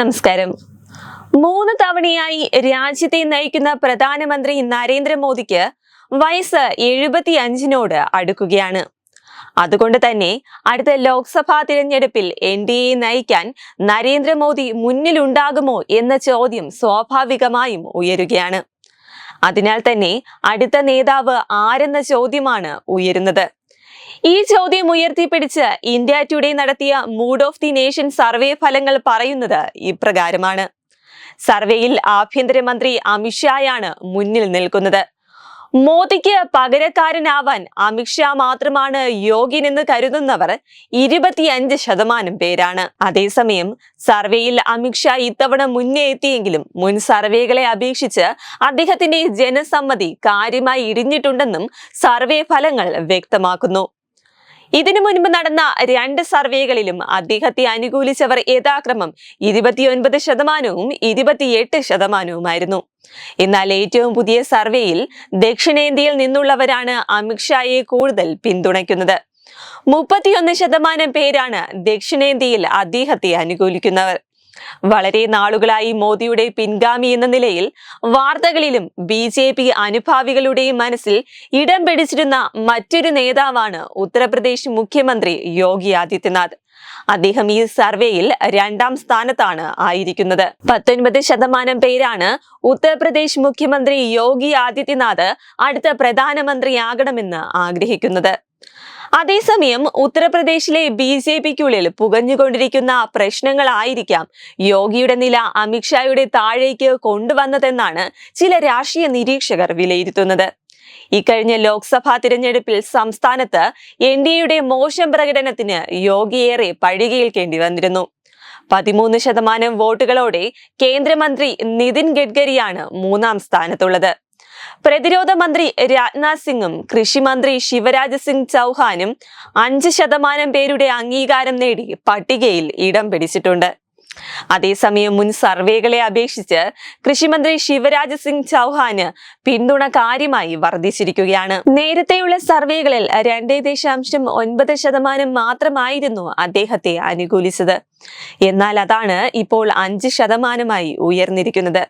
നമസ്കാരം. മൂന്ന് തവണയായി രാജ്യത്തെ നയിക്കുന്ന പ്രധാനമന്ത്രി നരേന്ദ്രമോദിക്ക് വയസ്സ് എഴുപത്തി അഞ്ചിനോട് അടുക്കുകയാണ്. അതുകൊണ്ട് തന്നെ അടുത്ത ലോക്സഭാ തിരഞ്ഞെടുപ്പിൽ എൻ ഡി എ നയിക്കാൻ നരേന്ദ്രമോദി മുന്നിലുണ്ടാകുമോ എന്ന ചോദ്യം സ്വാഭാവികമായും ഉയരുകയാണ്. അതിനാൽ തന്നെ അടുത്ത നേതാവ് ആരെന്ന ചോദ്യമാണ് ഉയരുന്നത്. ഈ ചോദ്യം ഉയർത്തിപ്പിടിച്ച് ഇന്ത്യ ടുഡേ നടത്തിയ mood of the nation survey ഫലങ്ങൾ പറയുന്നത് ഇപ്രകാരമാണ്. സർവേയിൽ ആഭ്യന്തരമന്ത്രി അമിത്ഷായാണ് മുന്നിൽ നിൽക്കുന്നത്. മോദിക്ക് പകരക്കാരനാവാൻ അമിത്ഷാ മാത്രമാണ് യോഗ്യനെന്ന് കരുതുന്നവർ ഇരുപത്തിയഞ്ച് ശതമാനം പേരാണ്. അതേസമയം സർവേയിൽ അമിത്ഷാ ഇത്തവണ മുന്നേ എത്തിയെങ്കിലും മുൻ സർവേകളെ അപേക്ഷിച്ച് അദ്ദേഹത്തിന്റെ ജനസമ്മതി കാര്യമായി ഇടിഞ്ഞിട്ടുണ്ടെന്നും സർവേ ഫലങ്ങൾ വ്യക്തമാക്കുന്നു. ഇതിനു മുൻപ് നടന്ന രണ്ട് സർവേകളിലും അദ്ദേഹത്തെ അനുകൂലിച്ചവർ യഥാക്രമം ഇരുപത്തിയൊൻപത് ശതമാനവും ഇരുപത്തിയെട്ട് ശതമാനവുമായിരുന്നു. എന്നാൽ ഏറ്റവും പുതിയ സർവേയിൽ ദക്ഷിണേന്ത്യയിൽ നിന്നുള്ളവരാണ് അമിത്ഷായെ കൂടുതൽ പിന്തുണയ്ക്കുന്നത്. മുപ്പത്തിയൊന്ന് ശതമാനം പേരാണ് ദക്ഷിണേന്ത്യയിൽ അദ്ദേഹത്തെ അനുകൂലിക്കുന്നവർ. വളരെ നാളുകളായി മോദിയുടെ പിൻഗാമി എന്ന നിലയിൽ വാർത്തകളിലും ബി ജെ പി അനുഭാവികളുടെയും മനസ്സിൽ ഇടം പിടിച്ചിരുന്ന മറ്റൊരു നേതാവാണ് ഉത്തർപ്രദേശ് മുഖ്യമന്ത്രി യോഗി ആദിത്യനാഥ്. അദ്ദേഹം ഈ സർവേയിൽ രണ്ടാം സ്ഥാനത്താണ് ആയിരിക്കുന്നത്. പത്തൊൻപത് ശതമാനം പേരാണ് ഉത്തർപ്രദേശ് മുഖ്യമന്ത്രി യോഗി ആദിത്യനാഥ് അടുത്ത പ്രധാനമന്ത്രിയാകണമെന്ന് ആഗ്രഹിക്കുന്നത്. അതേസമയം ഉത്തർപ്രദേശിലെ ബി ജെ പിക്കുള്ളിൽ പുകഞ്ഞുകൊണ്ടിരിക്കുന്ന പ്രശ്നങ്ങളായിരിക്കാം യോഗിയുടെ നില അമിത്ഷായുടെ താഴേക്ക് കൊണ്ടുവന്നതെന്നാണ് ചില രാഷ്ട്രീയ നിരീക്ഷകർ വിലയിരുത്തുന്നത്. ഇക്കഴിഞ്ഞ ലോക്സഭാ തിരഞ്ഞെടുപ്പിൽ സംസ്ഥാനത്ത് എൻ ഡി എയുടെ മോശം പ്രകടനത്തിന് യോഗിയേറെ പഴികേൽക്കേണ്ടി വന്നിരുന്നു. പതിമൂന്ന് ശതമാനം വോട്ടുകളോടെ കേന്ദ്രമന്ത്രി നിതിൻ ഗഡ്കരിയാണ് മൂന്നാം സ്ഥാനത്തുള്ളത്. പ്രതിരോധ മന്ത്രി രാജ്നാഥ് സിംഗും കൃഷിമന്ത്രി ശിവരാജ് സിംഗ് ചൗഹാനും അഞ്ച് ശതമാനം പേരുടെ അംഗീകാരം നേടി പട്ടികയിൽ ഇടം പിടിച്ചിട്ടുണ്ട്. അതേസമയം മുൻ സർവേകളെ അപേക്ഷിച്ച് കൃഷിമന്ത്രി ശിവരാജ് സിംഗ് ചൗഹാന് പിന്തുണ കാര്യമായി വർദ്ധിച്ചിരിക്കുകയാണ്. നേരത്തെയുള്ള സർവേകളിൽ രണ്ടേ ദശാംശം ഒൻപത് ശതമാനം മാത്രമായിരുന്നു അദ്ദേഹത്തെ അനുകൂലിച്ചത്. എന്നാൽ അതാണ് ഇപ്പോൾ അഞ്ച് ശതമാനമായി ഉയർന്നിരിക്കുന്നത്.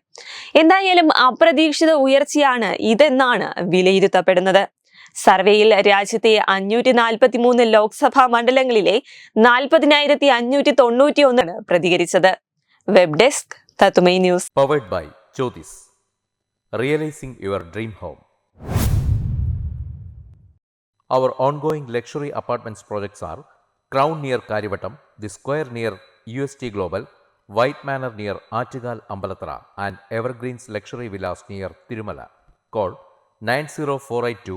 എന്തായാലും അപ്രതീക്ഷിത ഉയർച്ചയാണ് ഇതെന്നാണ് വിലയിരുത്തപ്പെടുന്നത്. സർവേയിൽ രാജ്യത്തെ അഞ്ഞൂറ്റി നാൽപ്പത്തി മൂന്ന് ലോക്സഭാ മണ്ഡലങ്ങളിലെ നാൽപ്പതിനായിരത്തി അഞ്ഞൂറ്റി തൊണ്ണൂറ്റി ഒന്നാണ് പ്രതികരിച്ചത്. വെബ് ഡെസ്ക് തത്തുമൈ news. Powered by Jyothis realising your dream home our ongoing luxury apartments projects are Crown near Karyavattom the Square near U S T global white manor near Attukal Ambalathara and Evergreens luxury villas near Thirumala call nine zero four eight two